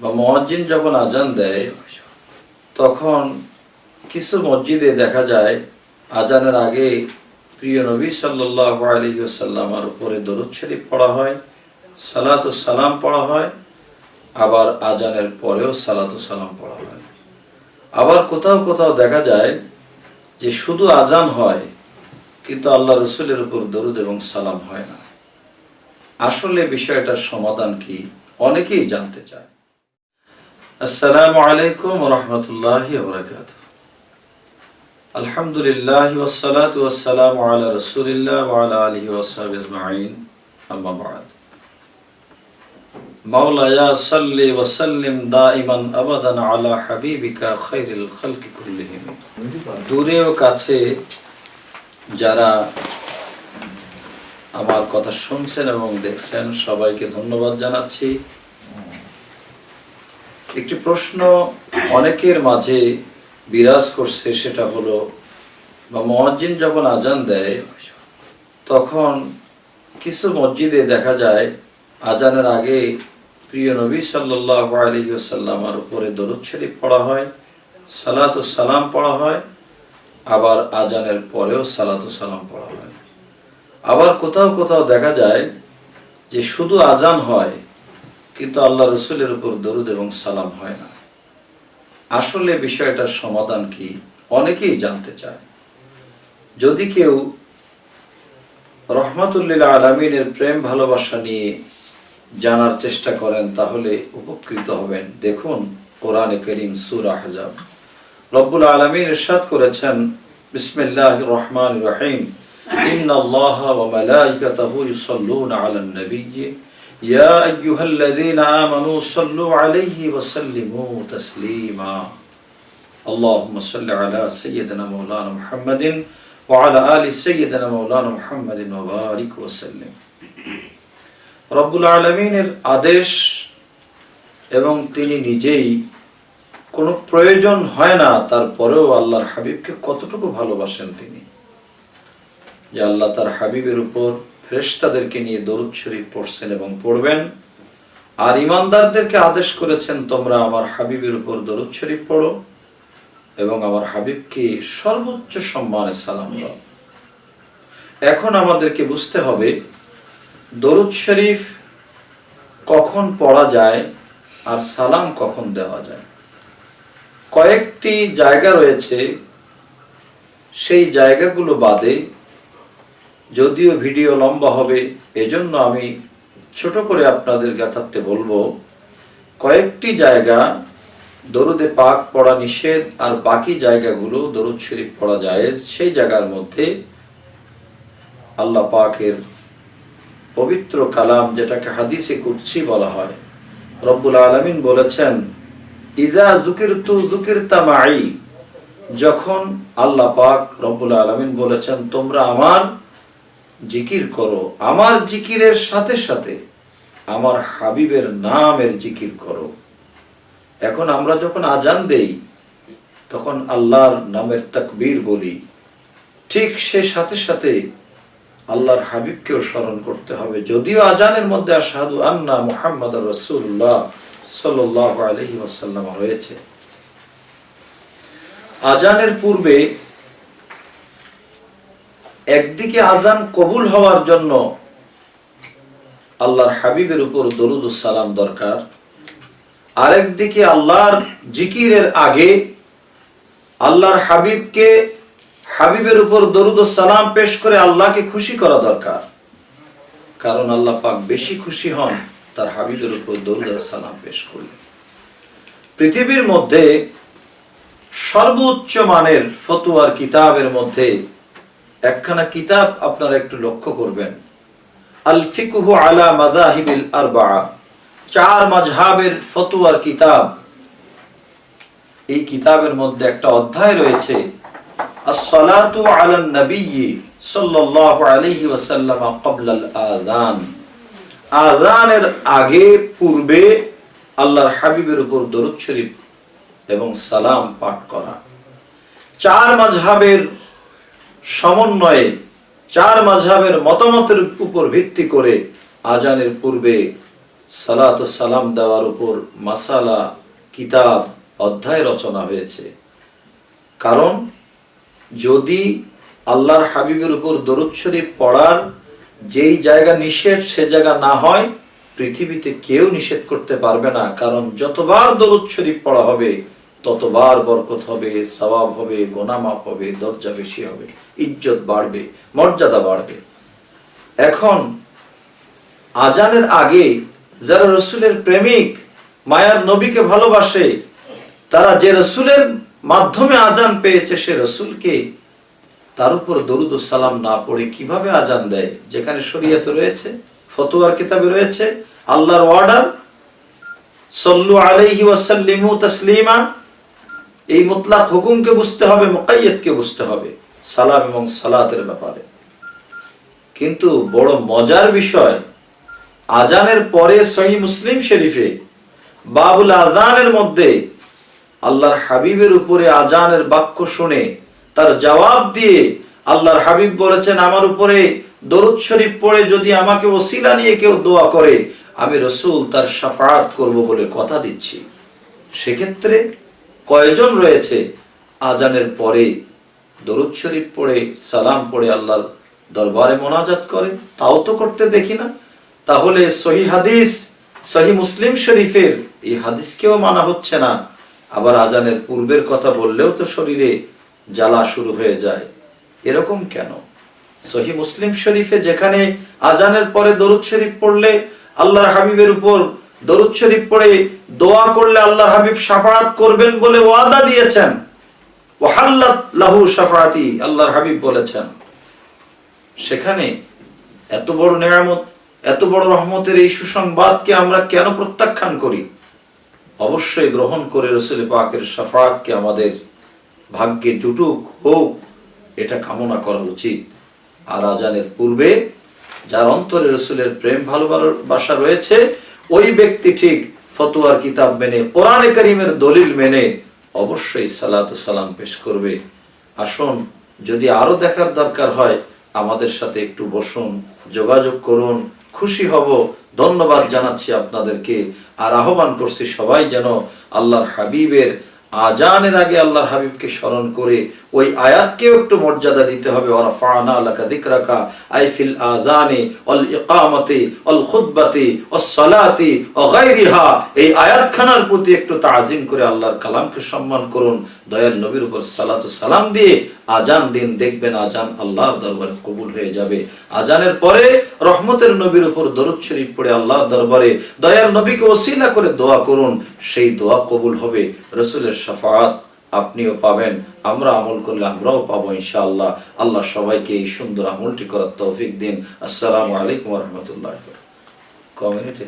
বা মসজিদ যখন আজান দেয়, তখন কিছু মসজিদে দেখা যায়, আজানের আগে প্রিয় নবী সাল্লাহ আলহিসাল্লামার উপরে দরুদ শরীফ পড়া হয় সালাতু সালাম পড়া হয়, আবার আজানের পরেও সালাতু সালাম পড়া হয়। আবার কোথাও কোথাও দেখা যায় যে শুধু আজান হয়, কিন্তু আল্লাহ রসুলের উপর দরুদ এবং সালাম হয় না। আসলে বিষয়টার সমাধান কি? অনেকেই জানতে চায়। আসসালামু দূরে ও কাছে যারা আমার কথা শুনছেন এবং দেখছেন সবাইকে ধন্যবাদ জানাচ্ছি। একটি প্রশ্ন অনেকের মাঝে বিরাজ করছে, সেটা হলো, বা মসজিদ যখন আজান দেয়, তখন কিছু মসজিদে দেখা যায়, আজানের আগে প্রিয় নবী সাল্লাহ আলহিসাল্লামার উপরে দরুদ শরীফ পড়া হয় সালাতু সালাম পড়া হয়, আবার আজানের পরেও সালাত সালাম পড়া হয়। আবার কোথাও কোথাও দেখা যায় যে শুধু আজান হয় কিন্তু আল্লাহ রসুলের উপর দরুদ এবং সালাম হয় না। আসলে বিষয়টার সমাধান কি? অনেকেই জানতে চায়। যদি কেউ রহমাতুল্লিল্লা আলমিনের প্রেম ভালোবাসা নিয়ে জানার চেষ্টা করেন, তাহলে উপকৃত হবেন। দেখুন কোরআনে করিম সুর আহজাব রব্বুল আলমিন ইরশাদ করেছেন বিসমিল্লাহ রহমান রহিম। ইন্নাল্লাহ ওয়া মালাইকাতাহু ইউসাল্লুনা আলান নবিয়্যি يا أيها الذين آمنوا صلوا عليه وسلموا تسليما اللهم صل على سيدنا مولانا محمد وعلى آل سيدنا مولانا محمد وبارك وسلم রব্বুল আলমিনের আদেশ এবং তিনি নিজেই কোনো প্রয়োজন হয় না তারপরেও আল্লাহর হাবিবকে কতটুকু ভালোবাসেন তিনি যে আল্লাহ তার হাবিবের উপর ফেরেশতাদেরকে নিয়ে দরুদ শরীফ পড়ছেন এবং পড়বেন। আর ইমানদারদেরকে আদেশ করেছেন, তোমরা আমার হাবিবের উপর দরুদ শরীফ পড়ো এবং আমার হাবিবকে সর্বোচ্চ সম্মানে সালাম দাও। এখন আমাদেরকে বুঝতে হবে, দরুদ শরীফ কখন পড়া যায় আর সালাম কখন দেওয়া যায়। কয়েকটি জায়গা রয়েছে, সেই জায়গাগুলো বাদে যদিও ভিডিও লম্বা হবে, এজন্য আমি ছোট করে আপনাদের গাথাতে বলব, কয়েকটি জায়গা দরুদে পাক পড়া নিষেধ আর বাকি জায়গাগুলো দরুদ শরীফ পড়া যায় সেই জায়গার মধ্যে আল্লাহ পাকের পবিত্র কালাম, যেটাকে হাদিসে কুৎসি বলা হয়, রব্বুল আলমিন বলেছেন, ইদা জুকির তু জুকির তামাই যখন আল্লাহ পাক রব্বুল আলমিন বলেছেন, তোমরা আমার জিকির করো, আমার জিকিরের সাথে সাথে আমার হাবিবের নামের জিকির করো। এখন আমরা যখন আজান দেই, তখন আল্লাহর নামের তাকবীর বলি। ঠিক সে সাথে সাথে আল্লাহর হাবিবকেও স্মরণ করতে হবে। যদিও আজানের মধ্যে আসাদু আন্না মুহাম্মদ রসুল্লাহ সাল্লাহ আলহি ওয়াসাল্লাম রয়েছে। আজানের পূর্বে একদিকে আজান কবুল হওয়ার জন্য আল্লাহর হাবিবের উপর সালাম দরকার, আরেকদিকে আল্লাহর জিকিরের আগে আল্লাহর হাবিবকে, হাবিবের উপর দরুদ সালাম পেশ করে আল্লাহকে খুশি করা দরকার। কারণ আল্লাহ পাক বেশি খুশি হন তার হাবিবের উপর দরুদ সালাম পেশ করলে। পৃথিবীর মধ্যে সর্বোচ্চ মানের ফতুয়ার কিতাবের মধ্যে একখানা কিতাব আপনারা একটু লক্ষ্য করবেন। আল ফিকুহু আলা মাজাহিবিল আরবা চার মাঝহাবের ফতুয়ার কিতাব। এই কিতাবের মধ্যে একটা অধ্যায় রয়েছে, আসসালাতু আলান নবিয়্যি সাল্লাল্লাহু আলাইহি ওয়াসাল্লাম ক্বাবল আল আযান আযানের আগে, পূর্বে আল্লাহর হাবিবের উপর দরুদ শরীফ এবং সালাম পাঠ করা। চার মাঝহাবের সমন্বয়ে চার মাঝহাবের মতামতের উপর ভিত্তি করে আজানের পূর্বে সালাত ও সালাম দেওয়ার উপর মাসালা, কিতাব, অধ্যায় রচনা হয়েছে। কারণ, যদি আল্লাহর হাবিবের উপর দরুদ শরীফ পড়ার যেই জায়গা নিষেধ, সে জায়গা না হয়, পৃথিবীতে কেউ নিষেধ করতে পারবে না। কারণ যতবার দরুদ শরীফ পড়া হবে ততবার বরকত হবে, সওয়াব হবে গোনামাপ হবে, দরজা বেশি হবে, ইজ্জত বাড়বে, মর্যাদা বাড়বে। এখন আজানের আগে যারা রসুলের প্রেমিক, মায়ার নবীকে ভালোবাসে, তারা যে রসুলের মাধ্যমে আজান পেয়েছে, সে রসুলকে তার উপর দরুদ সালাম না পড়ে কীভাবে আজান দেয়? যেখানে শরীয়তে রয়েছে, ফতোয়ার কিতাবে রয়েছে, আল্লাহর অর্ডার সল্লু ওয়াসাল্লিমু তাসলিমা এই মুতলাক হুকুমকে বুঝতে হবে মুকাইয়তকে বুঝতে হবে, সালাম এবং সালাতের ব্যাপারে। কিন্তু বড় মজার বিষয়, আজানের পরে সহি মুসলিম শরীফে বাবুল আজানের মধ্যে আল্লাহর হাবিবের উপরে আজানের বাক্য শুনে তার জবাব দিয়ে আল্লাহর হাবিব বলেছেন, আমার উপরে দরুদ শরীফ পড়ে যদি আমাকে ওসিলা নিয়ে কেউ দোয়া করে, আমি রসুল তার সাফাত করব বলে কথা দিচ্ছি। সেক্ষেত্রে কয়জন রয়েছে আজানের পরে? দরুদ শরীফ পড়ে, সালাম পড়ে আল্লাহর দরবারে মোনাজাত করে? তাও তো করতে দেখি না। তাহলে সহি হাদিস, সহি মুসলিম শরীফের এই হাদিসকেও মানা হচ্ছে না। আবার আজানের পূর্বের কথা বললেও তো শরীরে জ্বালা শুরু হয়ে যায়। এরকম কেন? সহি মুসলিম শরীফে যেখানে আজানের পরে দরুদ শরীফ পড়লে আল্লাহর হাবিবের উপর দরুদ শরীফ পড়ে দোয়া করলে আল্লাহর হাবিব সাফাত করবেন বলে ওয়াদা দিয়েছেন। ওয়াহাল্লাত লাহু সাফাতি আল্লাহর হাবিব বলেছেন। সেখানে এত বড় নেয়ামত, এত বড় রহমতের এই সুসংবাদকে আমরা কেন প্রত্যাখ্যান করি? অবশ্যই গ্রহণ করে রসুল পাকের সাফাতকে আমাদের ভাগ্যে জুটুক, হোক, এটা কামনা করা উচিত। আর আজানের পূর্বে, যার অন্তরে রসুলের প্রেম ভালোবাসা রয়েছে ওই ব্যক্তি ঠিক ফতোয়ার কিতাব মেনে, কোরআনে করিমের দলিল মেনে অবশ্যই সালাত সালাম পেশ করবে। আসুন, যদি আরও দেখার দরকার হয়, আমাদের সাথে একটু বসুন, যোগাযোগ করুন, খুশি হব। ধন্যবাদ জানাচ্ছি আপনাদেরকে। আর আহ্বান করছি সবাই যেন আল্লাহর হাবিবের আজানের আগে আল্লাহর হাবিবকে স্মরণ করে ওই আয়াতকেও একটু মর্যাদা দিতে হবে। ওরা ফানা লাকা দিকরাকা আই ফিল আজানে অল অল এই আয়াতখানার প্রতি একটু তাজিম করে আল্লাহর কালামকে সম্মান করুন। দয়াল নবীর উপর সালাত সালাম দিয়ে আজান দিন দেখবেন আজান আল্লাহর দরবারে কবুল হয়ে যাবে। আজানের পরে রহমতের নবীর উপর দরুদ শরীফ পড়ে আল্লাহর দরবারে দয়াল নবীকে ওসিলা করে দোয়া করুন। সেই দোয়া কবুল হবে। রসুলের শাফাত। আপনিও পাবেন, আমরা আমল করলে আমরাও পাবো ইনশাআল্লাহ। আল্লাহ সবাইকে এই সুন্দর আমলটি করার তৌফিক দিন। আসসালামু আলাইকুম রহমতুল্লাহ কমিউনিটি